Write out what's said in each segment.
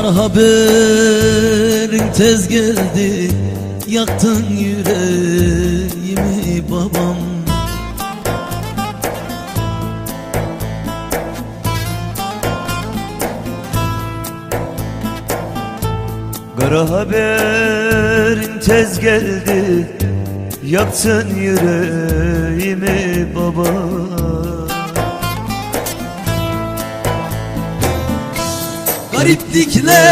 Kara haberin tez geldi Yaktın yüreğimi babam. Kara haberin tez geldi Yaktın yüreğimi baba Gariplikle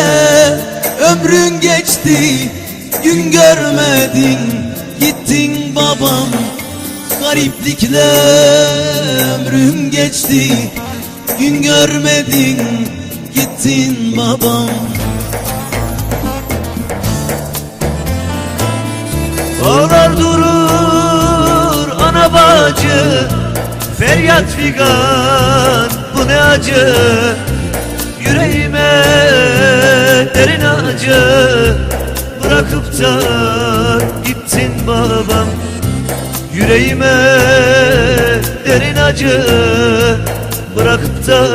ömrün geçti Gün görmedin gittin babam. Gariplikle ömrüm geçti Gün görmedin gittin babam. Ağlar durur ana bacı Feryat figan bu ne acı Yüreğime derin acı Bırakıp da gittin babam. Yüreğime derin acı Bırakıp da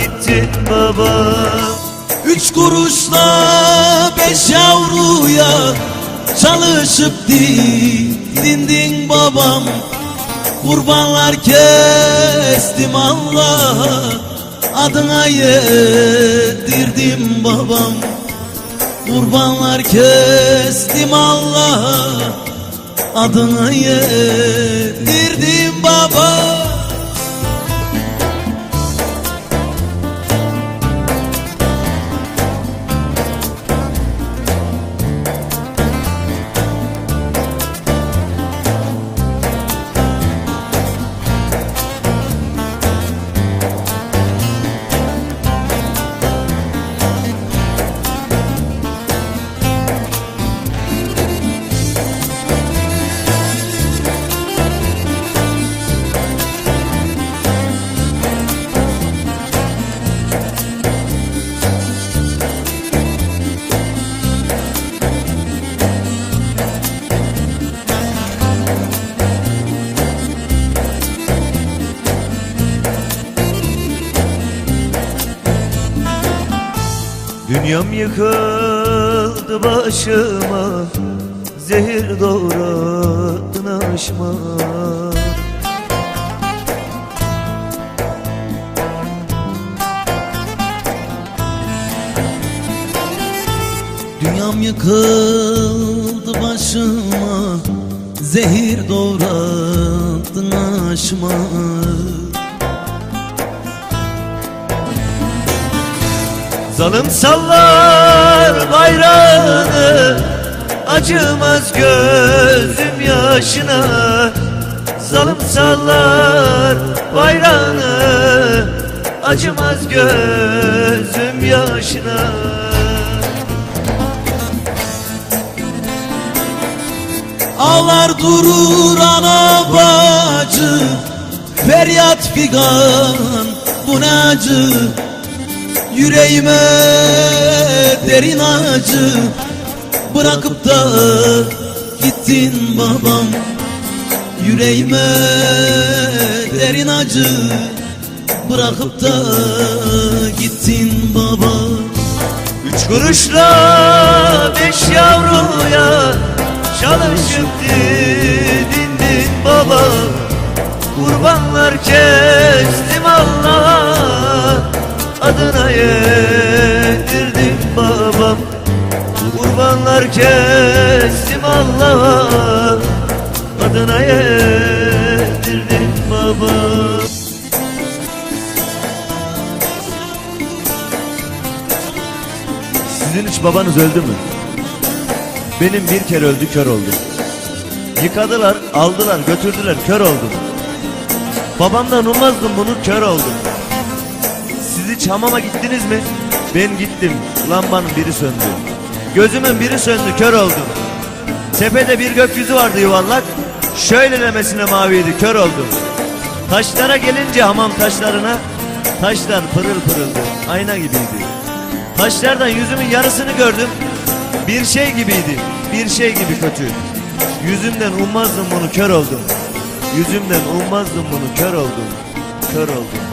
gittin babam. Üç kuruşla beş yavruya Çalışıp dindin babam. Kurbanlar kestim Allah'a Adına yedirdim babam. Kurbanlar kestim Allah'a. Adına yedirdim Dünyam yıkıldı başıma Zehir doğradın aşma. Dünyam yıkıldı başıma Zehir doğradın aşma Zalım sallar bayrağını Acımaz gözüm yaşına. Zalım sallar bayrağını Acımaz gözüm yaşına. Ağlar durur ana bacı Feryat figan bu ne acı Yüreğime derin acı Bırakıp da gittin babam. Yüreğime derin acı Bırakıp da gittin baba Üç kuruşla beş yavruya Çalışıp dindin baba. Kurbanlar kestim Allah'a Adına yedirdim babam Kurbanlar kestim Allah'a Adına yedirdim babam Sizin hiç babanız öldü mü? Benim bir kere öldü kör oldum. Yıkadılar, aldılar, götürdüler, kör oldum. Babamdan ummazdım bunu, kör oldum. Siz hiç hamama gittiniz mi? Ben gittim, lambanın biri söndü. Gözümün biri söndü, kör oldum. Tepede bir gökyüzü vardı yuvarlak. Şöylelemesine maviydi, kör oldum. Taşlara gelince hamam taşlarına, taşlar pırıl pırıldı, ayna gibiydi. Taşlardan yüzümün yarısını gördüm. Bir şey gibiydi. Bir şey gibi kötü. Yüzümden ummazdım bunu kör oldum. Yüzümden ummazdım bunu kör oldum. Kör oldum.